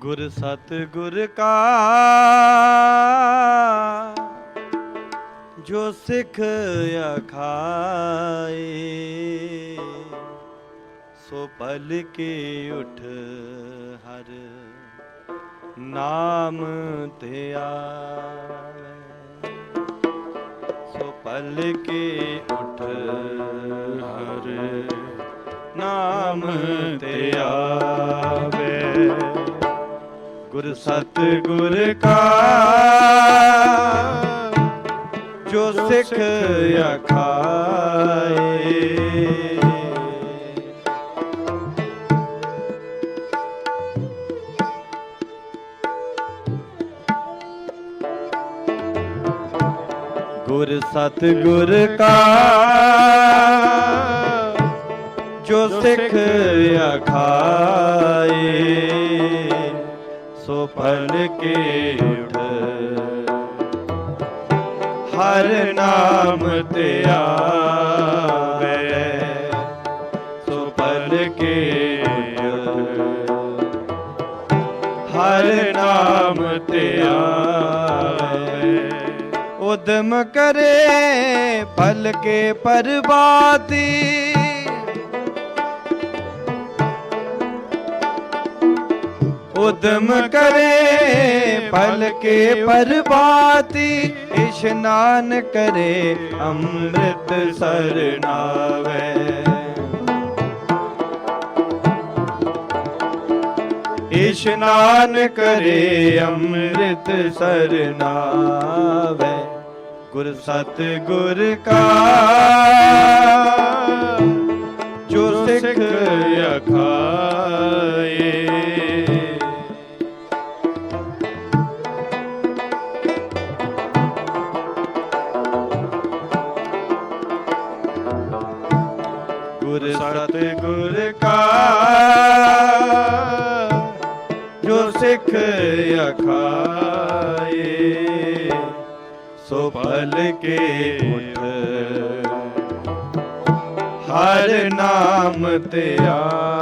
ਗੁਰ ਸਤ ਗੁਰ ਕਾ ਜੋ ਸਿੱਖ ਅਖਾਏ, ਸੋ ਪਲ ਕੇ ਉਠ ਹਰ ਨਾਮ ਤੇ ਆਵੇ। ਸੋ ਪਲ ਕੇ ਉਠ ਹਰ ਨਾਮ ਤੇ ਆਵੇ। ਗੁਰ ਸਤ ਗੁਰ ਕਾ ਜੋ ਸਿੱਖ ਅਖਾਏ। ਗੁਰ ਸਤ ਗੁਰ ਕਾ ਜੋ ਸਿੱਖ ਅਖਾਏ। ਸੋ ਫਲ ਕੇ ਉਠ। ਹਰ ਨਾਮ ਤੇ ਆਵੇ। ਸੋ ਫਲ ਕੇ ਹਰ ਨਾਮ ਤੇ ਆਵੇ। ਉਦਮ ਕਰੇ ਫਲ ਕੇ ਪਰਬਾਤੀ ਉਦਮ ਕਰੇ ਫਲ ਕੇ ਪਰਬਾਤੀ ਇਸ਼ਨਾਨ ਕਰੇ ਅੰਮ੍ਰਿਤ ਸਰਨਾਵੇ ਇਸ਼ਨਾਨ ਕਰੇ ਅੰਮ੍ਰਿਤ ਸਰਨਾਵੇ ਗੁਰ ਸਤ ਗੁਰ ਕਾ ਜੋ ਸਿੱਖ ਅਖਾਏ ਸੋ ਕੇ ਉਠ ਹਰ ਨਾਮ ਤੇ ਆਵੇ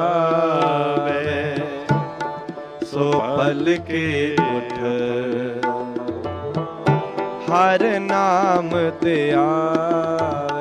ਸੋ ਫਲ ਕੇ ਉਠ ਹਰ ਨਾਮ ਤੇ ਆਵੇ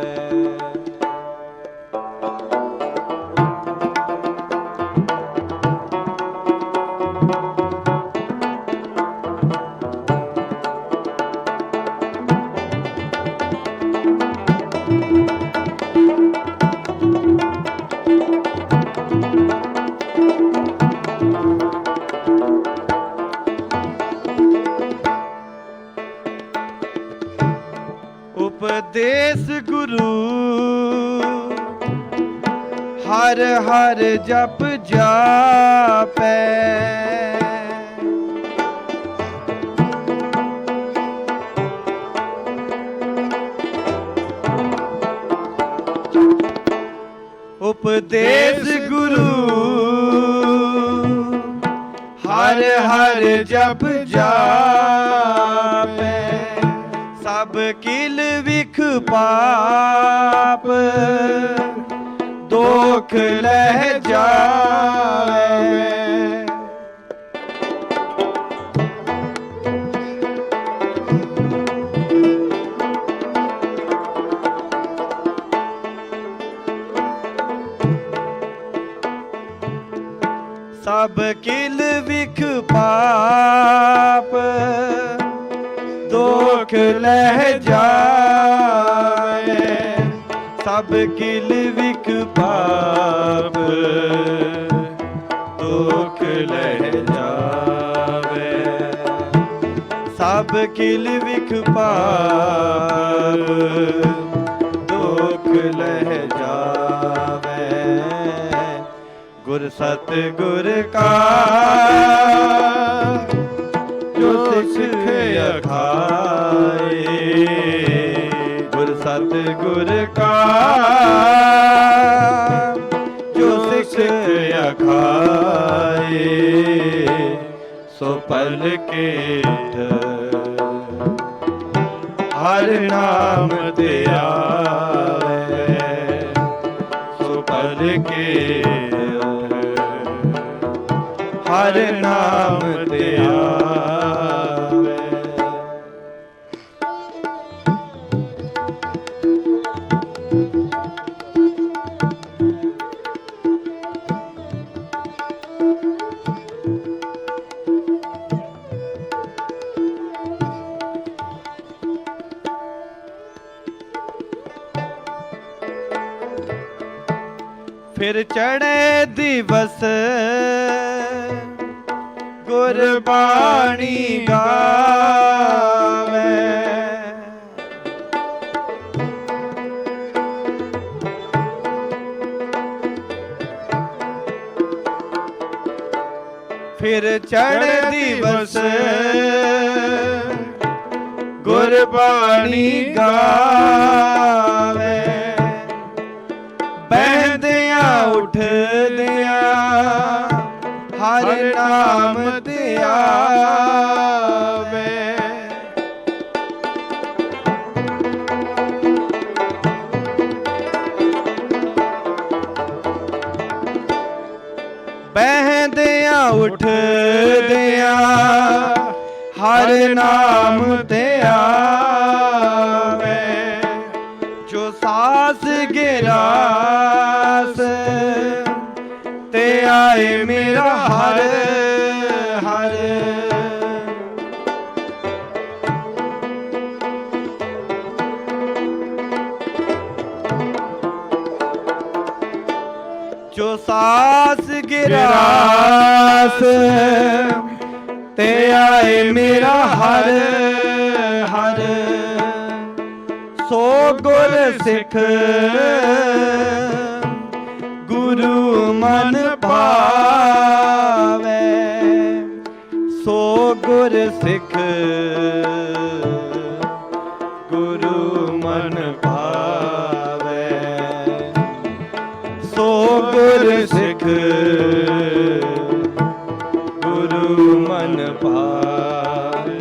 ਹਰ ਹਰ ਜਪ ਜਾਪੈ। ਉਪਦੇਸ ਗੁਰੂ ਹਰ ਹਰ ਜਪ ਜਾਪੈ। ਸਭ ਕਿਲ ਵਿਖ ਪਾਪ। ਦੁਖ ਲਹਿ ਜਾਵੇ। ਸਭ ਕਿਲ ਵਿਖ ਪਾਪ ਦੁਖ ਲਹਿ ਜਾਵੇ। ਸਭ ਕਿਲ ਵਿਖ ਪਾਪ, ਦੁਖ ਲਹਿ ਜਾਵੇ। ਸਭ ਕਿਲ ਵਿਖ ਪਾਪ, ਦੁਖ ਲਹਿ ਜਾਵੇ। ਗੁਰ ਸਤ ਗੁਰ ਕਾ, ਜੋ ਸਿੱਖ ਅਖਾਏ। ਸਤਿਗੁਰ ਕਾ, ਜੋ ਸਿੱਖ ਅਖਾਏ, ਸੋ ਪਲ ਕੇ ਹਰ ਨਾਮ ਤੇ ਆਵੇ, ਸੋ ਪਲ ਕੇ ਹਰ ਨਾਮ ਤੇ ਆਵੇ। ਫਿਰ ਚੜੇ ਦਿਵਸ। ਗੁਰਬਾਣੀ ਗਾਵੇ। ਫਿਰ ਚੜੇ ਦਿਵਸ। ਗੁਰਬਾਣੀ ਗਾਵੇ। ਉੱਠਦਿਆਂ ਹਰ ਨਾਮ ਤੇ ਆਵੇ। ਬਹਿੰਦਿਆਂ ਉੱਠਦਿਆਂ ਹਰ ਨਾਮ ਤੇ ਆਵੇ ਆਏ ਮੇਰਾ ਹਰ ਹਰ। ਜੋ ਸਾਸ ਗਿਰਾਸ ਤੇ ਆਏ ਮੇਰਾ ਹਰ ਹਰ। ਸੋ ਗੁਰ ਸਿੱਖ ਗੁਰੂ ਮਨ ਗੁਰੂ ਮਨ ਭਾਵੇ।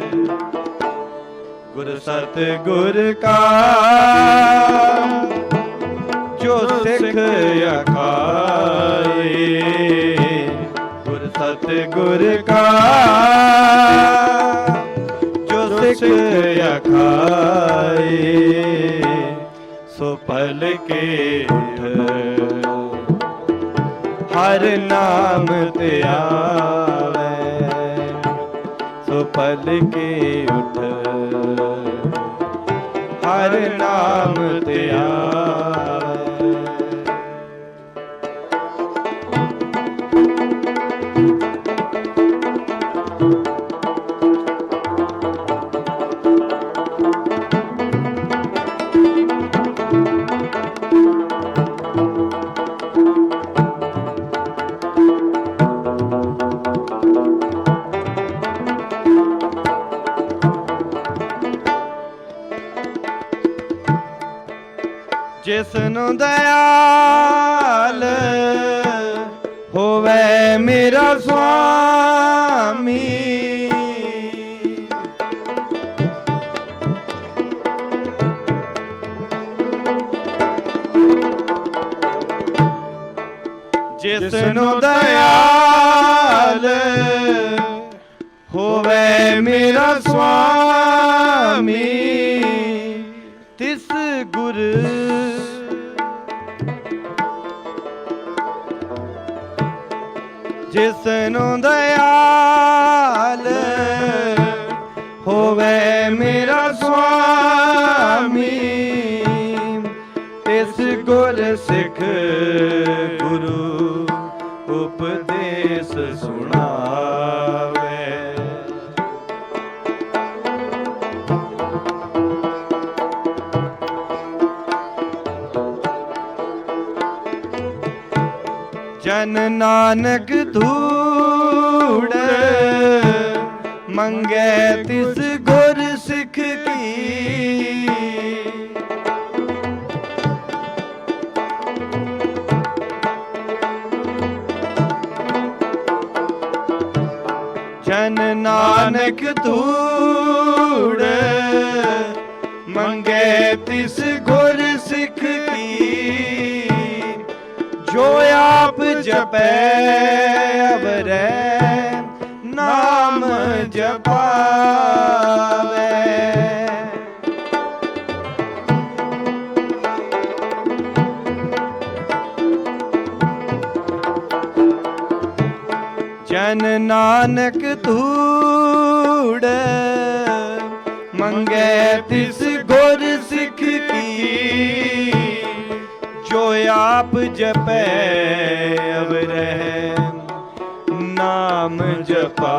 ਗੁਰ ਸਤ, ਗੁਰ ਕਾ। ਜੋ ਸਿੱਖ ਅਖਾਏ। ਗੁਰ ਸਤ, ਗੁਰ ਕਾ। ਜੋ ਸਿੱਖ ਅਖਾਏ। ਸੋ ਪਲ ਕੇ ਉਠ। ਹਰ ਨਾਮ ਤੇ ਆਵੇ ਪਲ ਕੇ ਉਠ ਹਰ ਨਾਮ ਤੇ ਆਵੇ ਜਿਸ ਦਇਆਲ ਹੋਵੇ ਮੇਰਾ ਸੁਆਮੀ। ਜਿਸ ਨੂੰ ਦਇਆਲ ਹੋਵੇ ਮੇਰਾ ਸੁਆਮੀ ਤਿਸ ਗੁਰ ਜਿਸ ਨੂੰ ਦਇਆਲ ਹੋਵੇ ਮੇਰਾ ਸੁਆਮੀ ਤਿਸ ਗੁਰ ਸਿੱਖ ਗੁਰੂ ਜਨ ਨਾਨਕ ਧੂੜ ਮੰਗੇ ਤਿਸ ਗੁਰ ਸਿੱਖ ਕੀ। ਜਨ ਨਾਨਕ ਧੂੜ ਮੰਗੇ ਤਿਸ ਗੁਰ ਜਪੈ ਅਵਰੈ ਨਾਮ ਜਪਾਵੇ। ਜਨ ਨਾਨਕ ਧੂੜ ਮੰਗੇ ਤਿਸ ਆਪ ਜਪੈ ਅਵਰਹਿ ਨਾਮ ਜਪਾ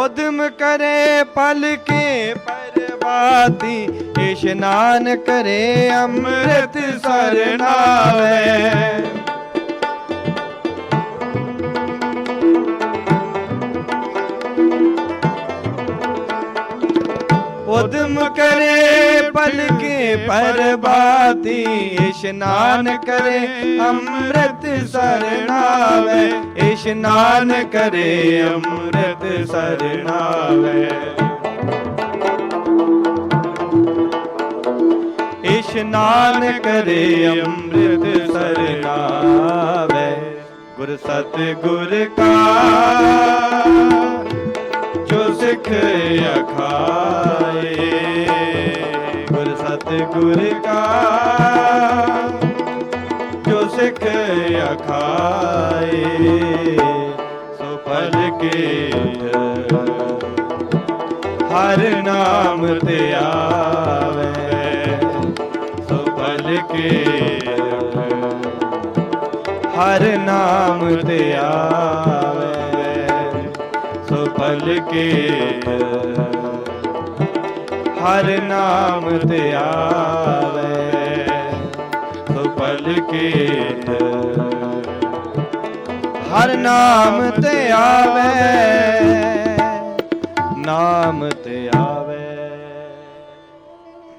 ਉਦਮ ਕਰੇ ਪਲ ਕੇ ਪਰਵਾਤੀ ਇਸ਼ਨਾਨ ਕਰੇ ਅੰਮ੍ਰਿਤ ਸਰਨਾਵੇ ਉਦਮ ਕਰੇ ਪਲ ਕੇ ਪਰਬਾਤੀ, ਇਸ਼ਨਾਨ ਕਰੇ, ਅੰਮ੍ਰਿਤ ਸਰਨਾਵੇ ਇਸ਼ਨਾਨ ਕਰੇ, ਅੰਮ੍ਰਿਤ ਸਰਨਾਵੇ ਇਸ਼ਨਾਨ ਕਰੇ, ਅੰਮ੍ਰਿਤ ਸਰਨਾਵੇ ਗੁਰ ਸਤ ਗੁਰ ਕਾ ਜੋ ਸਿੱਖ ਅਖਾਏ, ਗੁਰ ਸਤਿਗੁਰ ਕਾ। ਜੋ ਸਿੱਖ ਅਖਾਏ, ਸੋ ਫਲ ਕੇ ਹਰ ਨਾਮ ਤੇ ਆਵੇ। ਸੋ ਫਲ ਕੇ ਹਰ ਨਾਮ ਤੇ ਆਵੇ। ਸੋ ਕੇ। ਹਰ ਨਾਮ ਤੇ ਆਵੇ। ਪਲ ਕੇ। ਹਰ ਨਾਮ ਤੇ ਆਵੇ। ਨਾਮ